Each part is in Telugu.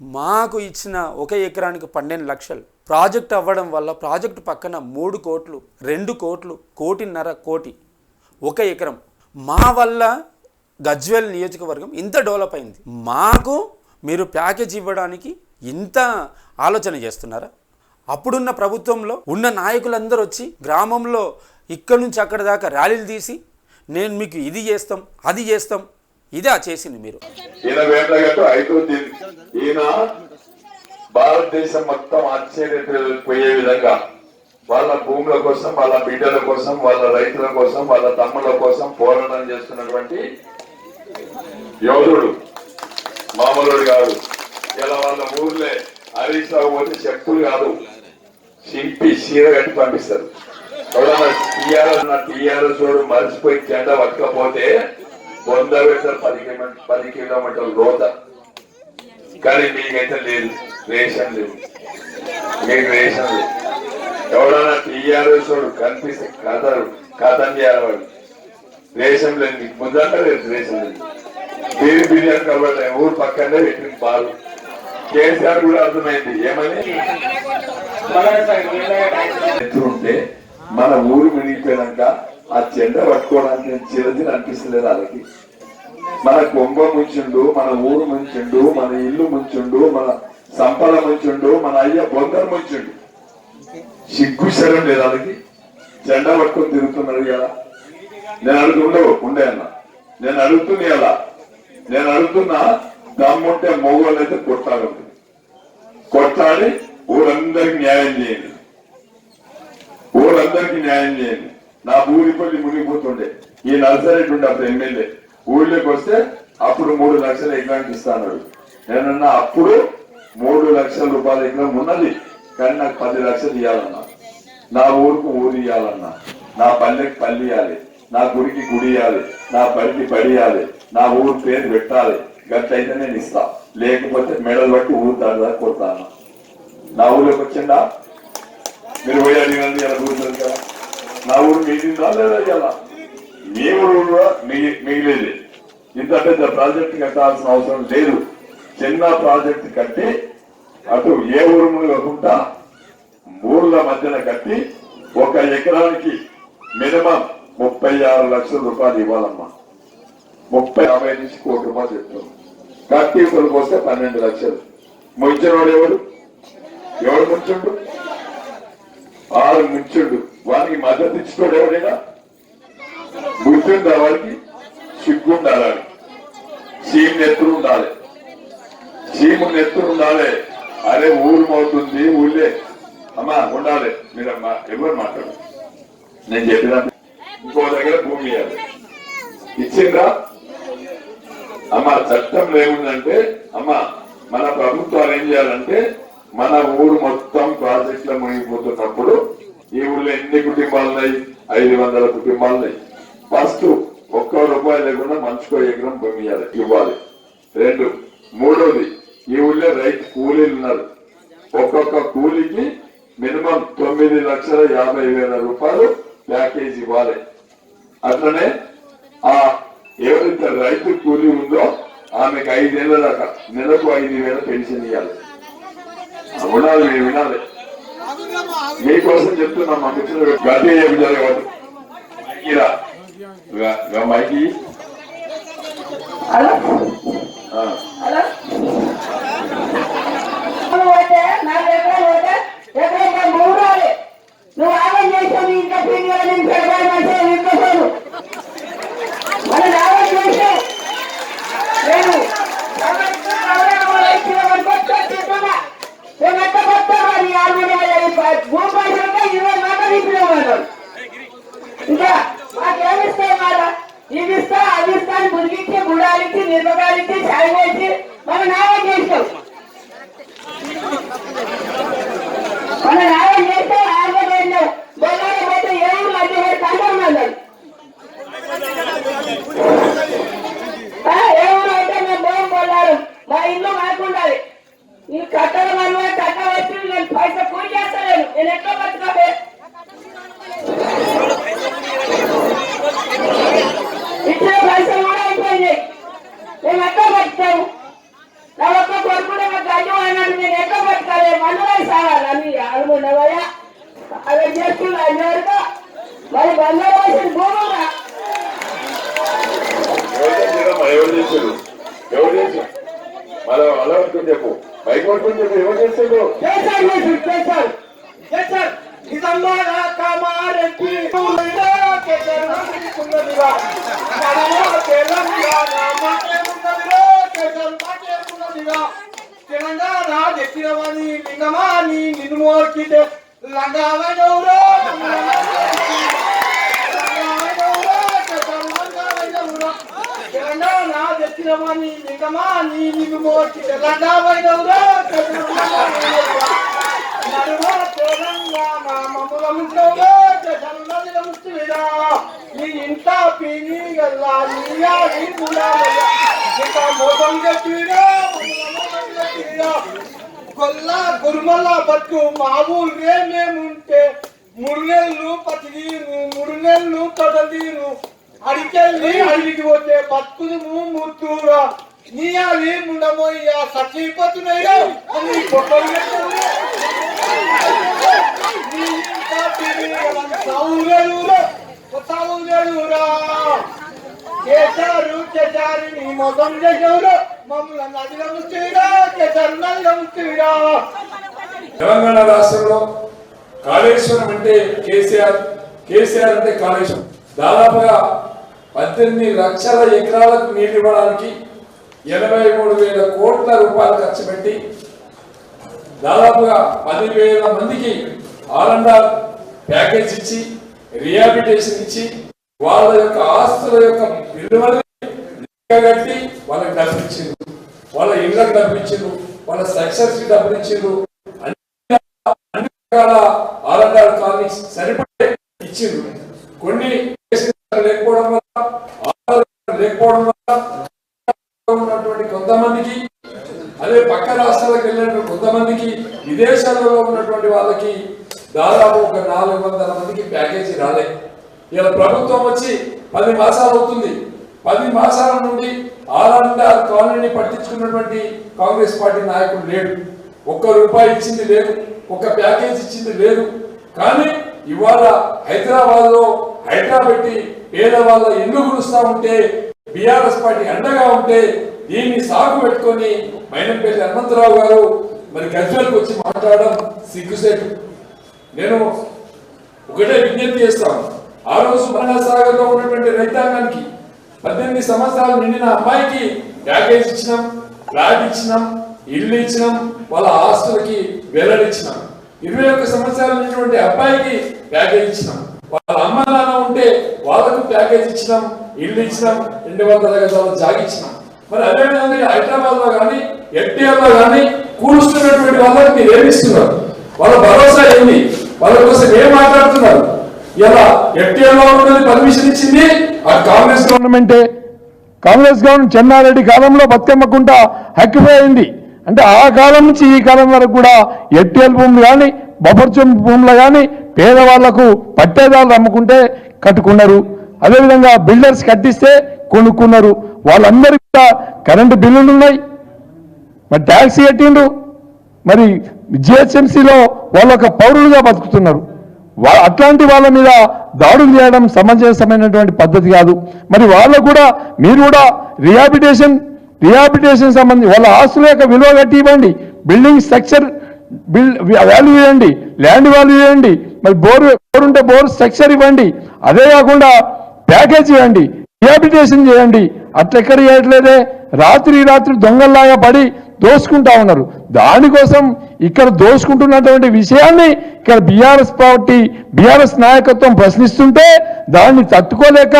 మాకు ఇచ్చిన ఒక ఎకరానికి పన్నెండు లక్షలు. ప్రాజెక్ట్ అవ్వడం వల్ల ప్రాజెక్టు పక్కన మూడు కోట్లు రెండు కోట్లు కోటిన్నర కోటి ఒక ఎకరం. మా వల్ల గజ్వేల్ నియోజకవర్గం ఇంత డెవలప్ అయింది. మాకు మీరు ప్యాకేజ్ ఇవ్వడానికి ఇంత ఆలోచన చేస్తున్నారా? అప్పుడున్న ప్రభుత్వంలో ఉన్న నాయకులందరూ వచ్చి గ్రామంలో ఇక్కడి నుంచి అక్కడ దాకా ర్యాలీలు తీసి నేను మీకు ఇది చేస్తాం అది చేస్తాం. ఇదే చేసింది మీరు. ఈయన భారతదేశం మొత్తం ఆశ్చర్యపోయే విధంగా వాళ్ళ భూముల కోసం వాళ్ళ బిడ్డల కోసం వాళ్ళ రైతుల కోసం వాళ్ళ తమ్ముళ్ళ కోసం పోరాటం చేస్తున్నటువంటి యోధుడు మామూలుడు కాదు. ఇలా వాళ్ళ ఊర్లే హరీష్ రావు పోతే చెప్పులు కాదు. చింపి చీర కట్టి పంపిస్తారు. టీఆర్ఎస్ నా టీఆర్ఎస్ వాడు మర్చిపోయి జెండా పట్టకపోతే వంద పెట్టారు పది కిలోమీటర్ పది కిలోమీటర్ల లోత కానీ మీకైతే లేదు. రేషన్ లేదు. మీకు రేషన్ లేదు. ఎవడన్నా టీఆర్ఎస్ వాడు కనిపిస్తే కథరు కథం చేయాలి వాడు రేషన్ లేదు మీకు. ముందంటే లేదు రేషన్ లేదు. బీరి బిర్యానీ కాబట్టి ఊరు పక్కనే పెట్టింది పాలు కేసీఆర్ కూడా అర్థమైంది. ఏమని? ఎత్తుంటే మన ఊరు మునిగిపోయినాక ఆ చెండ పట్టుకోవడానికి చిరదిని అనిపిస్తలేదు వాళ్ళకి. మన కొంబ ముంచుండు మన ఊరు ముంచుండు మన ఇల్లు ముంచుండు మన సంపద ముంచుండు మన అయ్య బొందరు ముంచుండు. సిగ్గు శరం లేదు వాళ్ళకి జెండా పట్టుకొని తిరుగుతున్నాడు కదా నేను అడుగుతుండవు ఉండే అన్న. నేను అడుగుతున్నా ఎలా నేను అడుగుతున్నా దమ్ముంటే మొగోళ్ళు అయితే కొట్టాలి కొట్టాలి ఊరందరికి న్యాయం చేయండి. ఊరందరికి న్యాయం చేయండి. నా ఊరి పల్లి మునిగిపోతుండే. ఈ నర్సరెడ్డి ఉండే అప్పుడు ఎమ్మెల్యే. ఊళ్ళోకి వస్తే అప్పుడు మూడు లక్షల ఎకరానికి ఇస్తాను నేనన్నా అప్పుడు మూడు లక్షల రూపాయల ఎకరం ఉన్నది. కానీ నాకు పది లక్షలు ఇవ్వాలన్నా నా ఊరుకు ఊరు ఇవ్వాలన్నా నా పల్లెకి పల్లి ఇవ్వాలి నా గుడికి గుడి ఇవ్వాలి నా బడికి బడి ఇవ్వాలి నా ఊరు పేరు పెట్టాలి. గట్లయితే నేను ఇస్తా. లేకపోతే మెడలు బట్టి ఊరు దాకా కొడతాను. నా ఊళ్ళోకి వచ్చిందా? మీరు పోయి అడిగినందుకు ఎలా కూర్చోదు కదా. నా ఊరు మిగిలిందా లేదా ఇలా? మీ ఊరు కూడా మిగిలేదు. ఇంత పెద్ద ప్రాజెక్ట్ కట్టాల్సిన అవసరం లేదు. చిన్న ప్రాజెక్ట్ కట్టి అటు ఏ ఊరుములు కాకుండా ఊర్ల మధ్యన కట్టి ఒక ఎకరానికి మినిమం ముప్పై ఆరు లక్షల రూపాయలు ఇవ్వాలమ్మా. ముప్పై యాభై నుంచి కోటి రూపాయలు చెప్తాం కట్టి కొరకు వస్తే పన్నెండు లక్షలు. ముంచిన వాడు ఎవడు? ఎవడు ముంచుండు? ఆరు ముంచుండు. వానికి మద్దతు ఇచ్చినోడు ఎవడైనా? బుద్ధి వాడికి. సిగ్గు ఉండాలి. సీమ్ నెత్తురు ఉండాలి. సీము నెత్తురు ఉండాలి. అరే ఊరు అవుతుంది ఊళ్ళే. అమ్మా ఉండాలి. మీరమ్మా ఎవరు మాట్లాడు నేను చెప్పిన ఇంకో దగ్గర భూమి ఇవ్వాలి ఇచ్చిండ్రా? అమ్మా చట్టం ఏముందంటే అమ్మా మన ప్రభుత్వాలు ఏం చేయాలంటే మన ఊరు మొత్తం ప్రాజెక్టులో మునిగిపోతున్నప్పుడు ఈ ఊళ్ళో ఎన్ని కుటుంబాలున్నాయి? ఐదు వందల కుటుంబాలున్నాయి. ఫస్ట్ ఒక్క రూపాయి లేకుండా మంచుకో ఎకరం భూమి ఇవ్వాలి. రెండు. మూడోది ఈ ఊళ్ళో రైతు కూలీలు ఉన్నారు. ఒక్కొక్క కూలీకి మినిమం తొమ్మిది లక్షల యాభై వేల రూపాయలు ప్యాకేజ్ ఇవ్వాలి. అట్లనే ఆ ఎవరైతే రైతు కూలీ ఉందో ఆమెకు ఐదేళ్ళ దాకా నెలకు ఐదు వేల పెన్షన్ ఇవ్వాలి. ఉండాలి మీరు వినాలి. మీకోసం చెప్తున్నా మా మిత్రులు గట్టి ఏమి జరగదు గా మైకి హలో. హలో నువ్వు ఆగం చేసావు ఇంకా పిండి నేను పెడతాను మంచిగా ఇంకోసారు మనం ఆగం చేసావు నేను ఇంకా నేను ఎట్లా పట్టుకోవే ఇచ్చే పైసలు కూడా అయిపోయినాయి మేము ఎక్కడ పట్టుకోము నా ఒక్క కొడుకునే గజం అన్నాడు నేను ఎక్కడ పట్టుకోలే మనలో సావాలి అని అనుకున్నావయ్యా అలా చేస్తున్నా అన్నాడు చెప్పు బయట పట్టుకుని చెప్పు ఎవరు మోర్కితే లంగావైనవురో తెలంగాణ దక్షిణమని లింగమాని నిన్ను మోర్కితే లంగావైనవురో నడుమ తెలంగాణ మమ్ముల ముద్దవురో చల్లది నమస్తువిరా నీ ఇంట పీని గల్లా నీయాడి ముడాలయ్య ఇక మోసం గట్టిరా మోసం గురుమల్ల బతుకు మా ఊరే మేముంటే మూడు నెలలు పతిదీను మూడు నెలలు కదలీను అడికెళ్ళి అడిగి పోతే బతుకుదుము ముత్తూరా నీ అది ముండమోయ్యా సచ్చిపోతున్నాయో చేశారు చేశారు నీ చేశారు మమ్మల్ని చేశారు తెలంగాణ రాష్ట్రంలో కాళేశ్వరం అంటే కేసీఆర్ కేసీఆర్ అంటే కాళేశ్వరం. దాదాపుగా పద్దెనిమిది లక్షల ఎకరాలకు నీళ్ళు ఇవ్వడానికి ఎనభై మూడు వేల కోట్ల రూపాయలు ఖర్చు పెట్టి దాదాపుగా పదివేల మందికి ఆర్ఎండ్ఆర్ ప్యాకేజ్ ఇచ్చి రిహాబిటేషన్ ఇచ్చి వాళ్ళ యొక్క ఆస్తుల యొక్క విలువని కట్టి వాళ్ళకి డబ్బులు ఇచ్చిండ్రు వాళ్ళ ఇళ్ళకి డబ్బులు ఇచ్చిండ్రు వాళ్ళ సక్సెస్కి డబ్బులు ఇచ్చిండ్రు అన్ని అన్ని రకాల ఆర్ఎండ్ఆర్ కాలనీస్ సరిపడే ఇచ్చిండ్రు. కొన్ని లేకపోవడం వల్ల లేకపోవడం వల్ల కొంతమందికి విదేశాలలో ఉన్నటువంటి వాళ్ళకి దాదాపు ఒక నాలుగు వందల మందికి ప్యాకేజీ రాలే. ఇలా ప్రభుత్వం వచ్చి పది మాసాలు అవుతుంది. పది మాసాల నుండి ఆరంట కాలనీని పట్టించుకున్నటువంటి కాంగ్రెస్ పార్టీ నాయకుడు లేడు. ఒక్క రూపాయి ఇచ్చింది లేదు ఒక్క ప్యాకేజ్ ఇచ్చింది లేదు. కానీ ఇవాళ హైదరాబాద్లో హైడ్రా పెట్టి పేదవాళ్ళ ఇల్లు గురుస్తా ఉంటే బీఆర్ఎస్ పార్టీ అండగా ఉంటే దీన్ని సాగు పెట్టుకొని మైనంపేట హనుమంతరావు గారు మరి గజ్వల్కి వచ్చి మాట్లాడడం సిగ్గుసేటు. నేను ఒకటే విజ్ఞప్తి చేస్తాను. ఆ రోజు సాగర్ ఉన్నటువంటి రైతాంగానికి పద్దెనిమిది సంవత్సరాలు నిండిన అమ్మాయికి ప్యాకేజ్ ఇచ్చినాం ఫ్లాట్ ఇచ్చినాం ఇల్లు ఇచ్చినాం వాళ్ళ ఆస్తులకి వెల్లడిచ్చినాం ఇరవై ఒక్క సంవత్సరాలు ఉన్నటువంటి అబ్బాయికి ప్యాకేజ్ ఇచ్చినాం. వాళ్ళ అమ్మ నాన్న ఉంటే వాళ్ళకు ప్యాకేజ్ ఇచ్చినాం ఇల్లు ఇచ్చినాం రెండు వందల గజాలు జాగిచ్చినాం మరి అదేవిధంగా హైదరాబాద్లో కానీ ఎన్టీఆర్లో కానీ కూలుస్తున్నటువంటి వాళ్ళకి మీరు ఏమిస్తున్నారు? వాళ్ళ భరోసా ఏమి వాళ్ళ కోసం ఏం మాట్లాడుతున్నారు? ఎలా ఎన్టీఆర్ ఉన్నది పర్మిషన్ ఇచ్చింది ఆ కాంగ్రెస్ గవర్నమెంటే. కాంగ్రెస్ గవర్నమెంట్ చెన్నారెడ్డి కాలంలో బతుకమ్మకుంట హక్కిపోయింది. అంటే ఆ కాలం నుంచి ఈ కాలం వరకు కూడా ఎట్టిఎల్ భూములు కానీ బొబ్బర్చం భూములు కానీ పేదవాళ్ళకు పట్టేదారులు అమ్ముకుంటే కట్టుకున్నారు. అదేవిధంగా బిల్డర్స్ కట్టిస్తే కొనుక్కున్నారు. వాళ్ళందరికీ కూడా కరెంటు బిల్లులు ఉన్నాయి మరి ట్యాక్సీ కట్టిండ్రు మరి జిహెచ్ఎంసీలో వాళ్ళు ఒక పౌరులుగా బతుకుతున్నారు. అట్లాంటి వాళ్ళ మీద దాడులు చేయడం సమంజసమైనటువంటి పద్ధతి కాదు. మరి వాళ్ళకు కూడా మీరు కూడా రిహాబిటేషన్ రిహాబిటేషన్ సంబంధించి వాళ్ళ ఆస్తుల యొక్క విలువ కట్టి ఇవ్వండి. బిల్డింగ్ స్ట్రక్చర్ బిల్ వాల్యూ ఇవ్వండి. ల్యాండ్ వాల్యూ ఇవ్వండి. మరి బోర్ బోర్ ఉంటే బోర్ స్ట్రక్చర్ ఇవ్వండి. అదే కాకుండా ప్యాకేజ్ ఇవ్వండి. రిహాబిటేషన్ చేయండి. అట్లెక్కడ చేయట్లేదే? రాత్రి రాత్రి దొంగల్లాగా పడి దోసుకుంటా ఉన్నారు. దానికోసం ఇక్కడ దోసుకుంటున్నటువంటి విషయాన్ని ఇక్కడ బీఆర్ఎస్ పార్టీ బీఆర్ఎస్ నాయకత్వం ప్రశ్నిస్తుంటే దాన్ని తట్టుకోలేక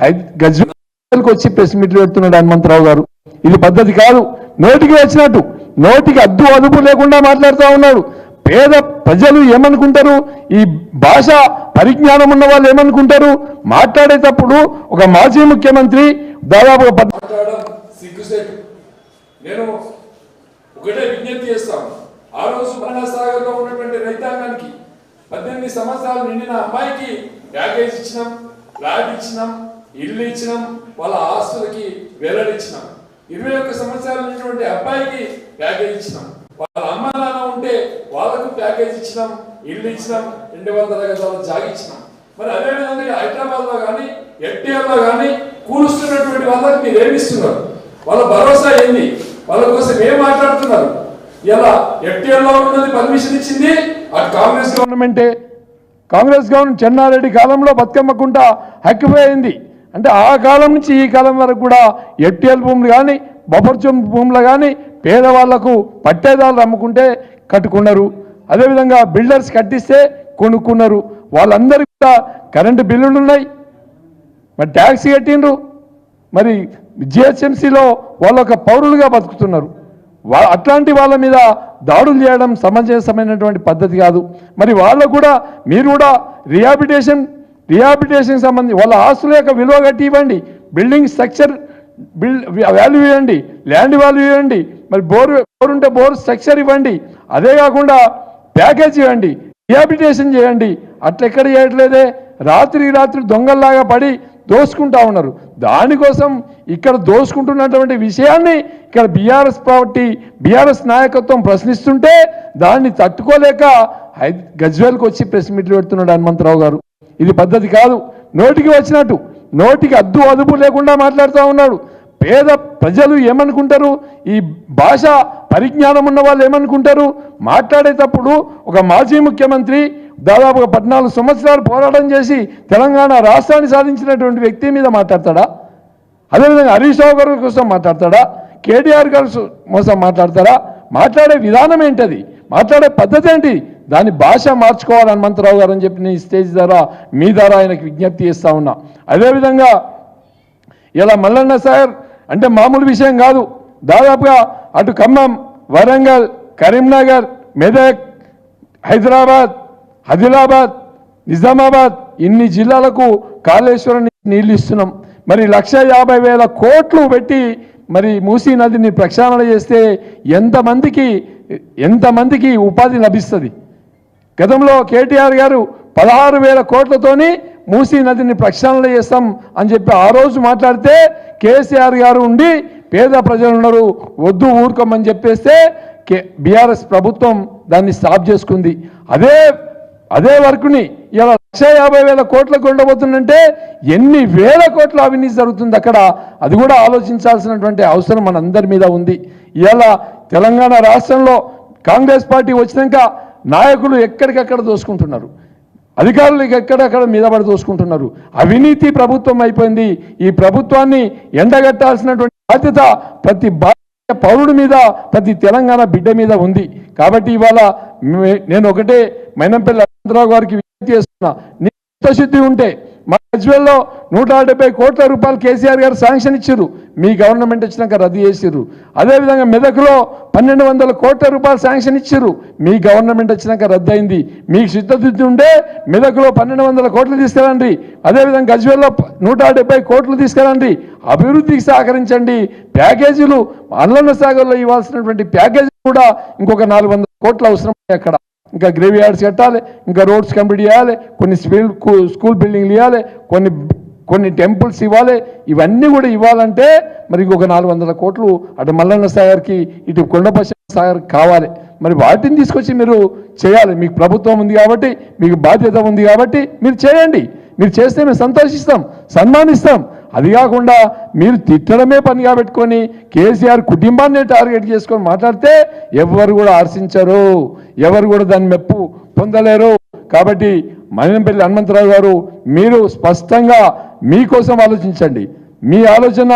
హై- గజ్వేల్కి వచ్చి ప్రెస్ మీట్లు పెడుతున్నాడు హనుమంతరావు గారు. ఇది పద్ధతి కాదు. నోటికి వచ్చినట్టు నోటికి అద్దు అదుపు లేకుండా మాట్లాడుతూ ఉన్నాడు పేద ప్రజలు ఏమనుకుంటారు? ఈ భాష పరిజ్ఞానం ఉన్న వాళ్ళు ఏమనుకుంటారు? మాట్లాడేటప్పుడు ఒక మాజీ ముఖ్యమంత్రి దాదాపు ఒక నేను ఒకటే విజ్ఞప్తి చేస్తాం. ఆ రోజు సాగర్లో ఉన్నటువంటి రైతాంగానికి పద్దెనిమిది సంవత్సరాలు నిండిన అమ్మాయికి ప్యాకేజ్ ఇచ్చినాం ఫ్లాట్ ఇచ్చినాం ఇల్లు ఇచ్చినాం వాళ్ళ ఆస్తులకి వెల్లడిచ్చినాం ఇరవై ఒక్క సంవత్సరాలు ఉన్నటువంటి అబ్బాయికి ప్యాకేజ్ ఇచ్చినాం. వాళ్ళ అమ్మ నాన్న ఉంటే వాళ్ళకు ప్యాకేజ్ ఇచ్చినాం ఇల్లు ఇచ్చినాం రెండు వందల గజాలు జాగిచ్చినాం మరి అదేవిధంగా హైదరాబాద్లో కానీ ఎన్టీఆర్లో కానీ కూలుస్తున్నటువంటి వాళ్ళకి మీరు ఏమిస్తున్నారు వాళ్ళ భరోసా ఏంది? వాళ్ళ కోసం ఏం మాట్లాడుతున్నారు? ఇలా ఎఫ్టీఎల్లో ఉన్నది పర్మిషన్ ఇచ్చింది అటు కాంగ్రెస్ గవర్నమెంటే. కాంగ్రెస్ గవర్నమెంట్ చెన్నారెడ్డి కాలంలో బతుకమ్మకుండా హక్కిపోయింది. అంటే ఆ కాలం నుంచి ఈ కాలం వరకు కూడా ఎట్టిఎల్ భూములు కానీ బొబ్బర్చం భూములు కానీ పేదవాళ్ళకు పట్టేదారులు అమ్ముకుంటే కట్టుకున్నారు. అదేవిధంగా బిల్డర్స్ కట్టిస్తే కొనుక్కున్నారు. వాళ్ళందరికీ కూడా కరెంటు బిల్లులు ఉన్నాయి. మరి ట్యాక్స్ కట్టిండ్రు. మరి జిహెచ్ఎంసీలో వాళ్ళు ఒక పౌరులుగా బతుకుతున్నారు. వా అట్లాంటి వాళ్ళ మీద దాడులు చేయడం సమంజసమైనటువంటి పద్ధతి కాదు. మరి వాళ్ళకు కూడా మీరు కూడా రిహాబిటేషన్ రిహాబిటేషన్ సంబంధించి వాళ్ళ ఆస్తుల యొక్క విలువ కట్టి ఇవ్వండి. బిల్డింగ్ స్ట్రక్చర్ బిల్ వాల్యూ ఇవ్వండి. ల్యాండ్ వాల్యూ ఇవ్వండి. మరి బోర్ బోర్ ఉంటే బోర్ స్ట్రక్చర్ ఇవ్వండి. అదే కాకుండా ప్యాకేజ్ ఇవ్వండి. రిహాబిటేషన్ చేయండి. అట్లెక్కడ చేయట్లేదే? రాత్రి రాత్రి దొంగల్లాగా పడి దోసుకుంటా ఉన్నారు. దానికోసం ఇక్కడ దోసుకుంటున్నటువంటి విషయాన్ని ఇక్కడ బీఆర్ఎస్ పార్టీ బీఆర్ఎస్ నాయకత్వం ప్రశ్నిస్తుంటే దాన్ని తట్టుకోలేక గజ్వేల్కి వచ్చి ప్రెస్ మీట్లు పెడుతున్నాడు హనుమంతరావు గారు. ఇది పద్ధతి కాదు. నోటికి వచ్చినట్టు నోటికి అద్దు అదుపు లేకుండా మాట్లాడుతూ ఉన్నాడు. పేద ప్రజలు ఏమనుకుంటారు? ఈ భాష పరిజ్ఞానం ఉన్న వాళ్ళు ఏమనుకుంటారు? మాట్లాడేటప్పుడు ఒక మాజీ ముఖ్యమంత్రి దాదాపుగా పద్నాలుగు సంవత్సరాలు పోరాటం చేసి తెలంగాణ రాష్ట్రాన్ని సాధించినటువంటి వ్యక్తి మీద మాట్లాడతాడా? అదేవిధంగా హరీష్ రావు గారి కోసం మాట్లాడతాడా? కేటీఆర్ గారి కోసం మాట్లాడతారా? మాట్లాడే విధానం ఏంటది? మాట్లాడే పద్ధతి ఏంటి? దాని భాష మార్చుకోవాలి హనుమంతరావు గారు అని చెప్పి నేను స్టేజ్ ద్వారా మీ ద్వారా ఆయనకు విజ్ఞప్తి ఇస్తా ఉన్నా. అదేవిధంగా ఇలా మల్లన్న సార్ అంటే మామూలు విషయం కాదు. దాదాపుగా అటు ఖమ్మం వరంగల్ కరీంనగర్ మెదక్ హైదరాబాద్ ఆదిలాబాద్ నిజామాబాద్ ఇన్ని జిల్లాలకు కాళేశ్వరం నీళ్ళు ఇస్తున్నాం. మరి లక్ష యాభై వేల కోట్లు పెట్టి మరి మూసీ నదిని ప్రక్షాళన చేస్తే ఎంతమందికి ఎంతమందికి ఉపాధి లభిస్తుంది? గతంలో కేటీఆర్ గారు పదహారు వేల కోట్లతోని మూసీ నదిని ప్రక్షాళన చేస్తాం అని చెప్పి ఆ రోజు మాట్లాడితే కేసీఆర్ గారు ఉండి పేద ప్రజలు ఉన్నారు వద్దు ఊరుకోమని చెప్పేస్తే కే బీఆర్ఎస్ ప్రభుత్వం దాన్ని స్టాప్ చేసుకుంది. అదే అదే వర్క్ని ఇలా లక్ష యాభై వేల కోట్లకు ఉండబోతుందంటే ఎన్ని వేల కోట్ల అవినీతి జరుగుతుంది అక్కడ? అది కూడా ఆలోచించాల్సినటువంటి అవసరం మనందరి మీద ఉంది. ఇలా తెలంగాణ రాష్ట్రంలో కాంగ్రెస్ పార్టీ వచ్చినాక నాయకులు ఎక్కడికక్కడ దోసుకుంటున్నారు? అధికారులు ఎక్కడెక్కడ మీద పడి దోసుకుంటున్నారు? అవినీతి ప్రభుత్వం అయిపోయింది. ఈ ప్రభుత్వాన్ని ఎండగట్టాల్సినటువంటి బాధ్యత ప్రతి భారతీయ పౌరుడి మీద ప్రతి తెలంగాణ బిడ్డ మీద ఉంది. కాబట్టి ఇవాళ నేను ఒకటే మైనంపల్లి గారికి విజ్ఞప్తి చేస్తున్నా. చిత్తశుద్ధి ఉంటే మా గజ్వేల్లో నూట డెబ్బై కోట్ల రూపాయలు కేసీఆర్ గారు శాంక్షన్ ఇచ్చారు. మీ గవర్నమెంట్ వచ్చినాక రద్దు చేసిర్రు. అదేవిధంగా మెదక్లో పన్నెండు వందల కోట్ల రూపాయలు శాంక్షన్ ఇచ్చారు. మీ గవర్నమెంట్ వచ్చినాక రద్దు అయింది. మీకు సిద్ధశుద్ధి ఉంటే మెదక్లో పన్నెండు వందల కోట్లు తీసుకెళ్ళండి అదేవిధంగా గజ్వేల్లో నూట డెబ్బై కోట్లు తీసుకురండి. అభివృద్ధికి సహకరించండి. ప్యాకేజీలు అల్లన్న సాగర్లో ఇవ్వాల్సినటువంటి ప్యాకేజీ కూడా ఇంకొక నాలుగు వందల కోట్లు అవసరం అక్కడ. ఇంకా గ్రేవీ యార్డ్స్ కట్టాలి ఇంకా రోడ్స్ కంప్లీట్ చేయాలి కొన్ని స్కూల్ స్కూల్ బిల్డింగ్లు ఇవ్వాలి కొన్ని కొన్ని టెంపుల్స్ ఇవ్వాలి ఇవన్నీ కూడా ఇవ్వాలంటే మరి ఇంకొక నాలుగు వందల కోట్లు అటు మల్లన్న సాగర్కి ఇటు కొండపశ సాగర్ కావాలి. మరి వాటిని తీసుకొచ్చి మీరు చేయాలి. మీకు ప్రభుత్వం ఉంది కాబట్టి మీకు బాధ్యత ఉంది కాబట్టి మీరు చేయండి. మీరు చేస్తే మేము సంతోషిస్తాం సన్మానిస్తాం. అది కాకుండా మీరు తిట్టడమే పనిగా పెట్టుకొని కేసీఆర్ కుటుంబాన్ని టార్గెట్ చేసుకొని మాట్లాడితే ఎవరు కూడా ఆర్శించరు ఎవరు కూడా దాన్ని మెప్పు పొందలేరు. కాబట్టి మనంపల్లి హనుమంతరావు గారు మీరు స్పష్టంగా మీకోసం ఆలోచించండి. మీ ఆలోచన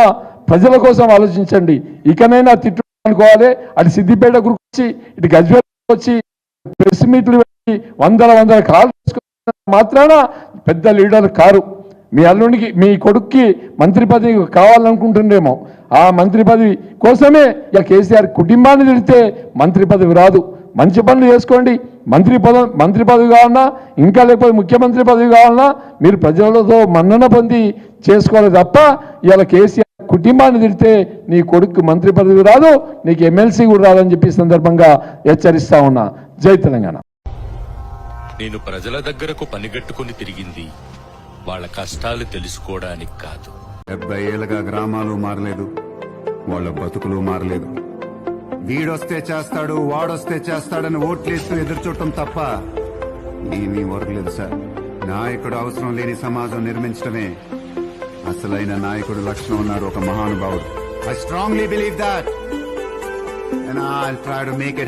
ప్రజల కోసం ఆలోచించండి. ఇకనైనా తిట్టు అనుకోవాలి. అటు సిద్దిపేట గురించి ఇటు గజ్వేల్ వచ్చి ప్రెస్ మీట్లు పెట్టి వందల వందల కాల్ మాత్రాన పెద్ద లీడర్ కారు. మీ అల్లుడికి మీ కొడుక్కి మంత్రి పదవి కావాలనుకుంటుండేమో. ఆ మంత్రి పదవి కోసమే ఇక కేసీఆర్ కుటుంబాన్ని తిడితే మంత్రి పదవి రాదు. మంచి పనులు చేసుకోండి. మంత్రి పద మంత్రి పదవి కావాలన్నా ఇంకా లేకపోతే ముఖ్యమంత్రి పదవి కావాలన్నా మీరు ప్రజలతో మన్నన పొంది చేసుకోవాలి తప్ప ఇవాళ కేసీఆర్ కుటుంబాన్ని తిడితే నీ కొడుకు మంత్రి పదవి రాదు నీకు ఎమ్మెల్సీ కూడా రాదని చెప్పి సందర్భంగా హెచ్చరిస్తా ఉన్నా. జై తెలంగాణ. నేను ప్రజల దగ్గరకు పనిగట్టుకుని తిరిగింది. వాళ్ళ కష్టాలు తెలుసుకోవడానికి కాదు. డెబ్బై ఏళ్ళగా గ్రామాలు మారలేదు వాళ్ళ బతుకులు మారలేదు. వీడొస్తే చేస్తాడు వాడొస్తే చేస్తాడని ఓట్లేస్తూ ఎదురు చూడటం తప్ప ఏమీ ఒరగలేదు సార్. నాయకుడు అవసరం లేని సమాజం నిర్మించడమే అసలైన నాయకుడు లక్షణం ఉన్నారు ఒక మహానుభావుడు. I strongly believe that and I try to make.